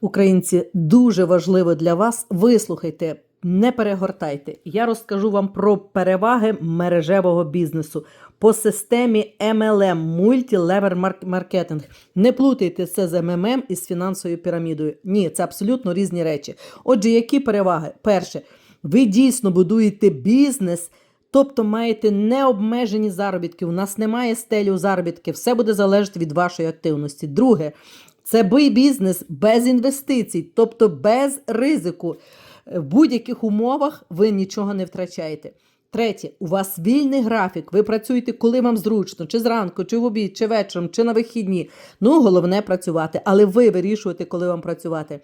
Українці, дуже важливо для вас. Вислухайте, не перегортайте. Я розкажу вам про переваги мережевого бізнесу по системі MLM Multi-Level Marketing. Не плутайте це з MMM і з фінансовою пірамідою. Ні, це абсолютно різні речі. Отже, які переваги? Перше, ви дійсно будуєте бізнес. Тобто маєте необмежені заробітки. У нас немає стелі у заробітки, все буде залежати від вашої активності. Друге, це бий бізнес без інвестицій, тобто без ризику. В будь-яких умовах ви нічого не втрачаєте. Третє, у вас вільний графік. Ви працюєте, коли вам зручно, чи зранку, чи в обід, чи вечором, чи на вихідні. Ну, головне працювати, але ви вирішуєте, коли вам працювати.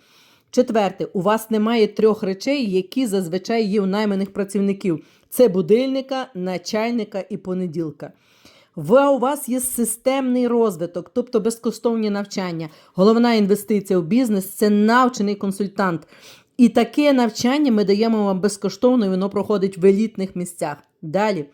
Четверте, у вас немає трьох речей, які зазвичай є у найманих працівників: це будильника, начальника і понеділка. Ви, у вас є системний розвиток, тобто безкоштовні навчання. Головна інвестиція в бізнес це навчений консультант. І таке навчання ми даємо вам безкоштовно, і воно проходить в елітних місцях. Далі.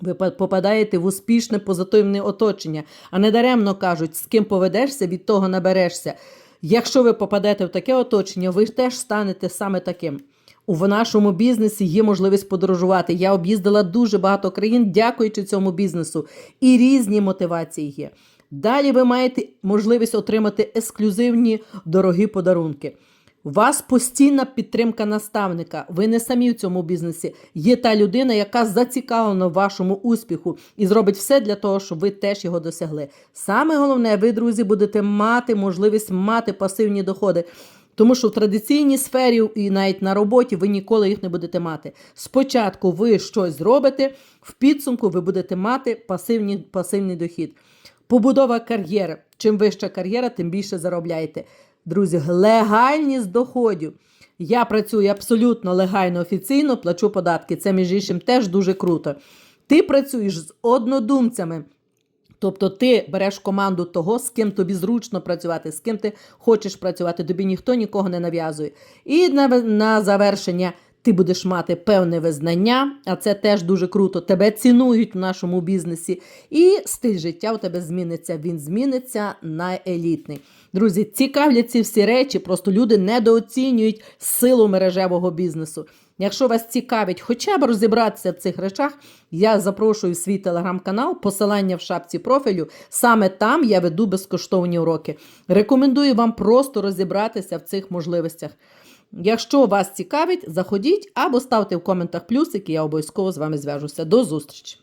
Ви попадаєте в успішне позитивне оточення, а не даремно кажуть, з ким поведешся, від того наберешся. Якщо ви попадете в таке оточення, ви теж станете саме таким. У нашому бізнесі є можливість подорожувати. Я об'їздила дуже багато країн, дякуючи цьому бізнесу. І різні мотивації є. Далі ви маєте можливість отримати ексклюзивні дорогі подарунки. У вас постійна підтримка наставника. Ви не самі в цьому бізнесі. Є та людина, яка зацікавлена в вашому успіху і зробить все для того, щоб ви теж його досягли. Саме головне, ви, друзі, будете мати можливість мати пасивні доходи. Тому що в традиційній сфері і навіть на роботі ви ніколи їх не будете мати. Спочатку ви щось зробите, в підсумку ви будете мати пасивні, пасивний дохід. Побудова кар'єри. Чим вища кар'єра, тим більше заробляєте. Друзі, легальність доходів. Я працюю абсолютно легально, офіційно, плачу податки. Це, між іншим, теж дуже круто. Ти працюєш з однодумцями. Тобто ти береш команду того, з ким тобі зручно працювати, з ким ти хочеш працювати, тобі ніхто нікого не нав'язує. І на, на завершення ти будеш мати певне визнання, а це теж дуже круто. Тебе цінують в нашому бізнесі, і стиль життя у тебе зміниться. Він зміниться на елітний. Друзі, цікавлять ці всі речі, просто люди недооцінюють силу мережевого бізнесу. Якщо вас цікавить хоча б розібратися в цих речах, я запрошую в свій телеграм-канал, посилання в шапці профілю. Саме там я веду безкоштовні уроки. Рекомендую вам просто розібратися в цих можливостях. Якщо вас цікавить, заходіть або ставте в коментах плюсики, я обов'язково з вами зв'яжуся. До зустрічі!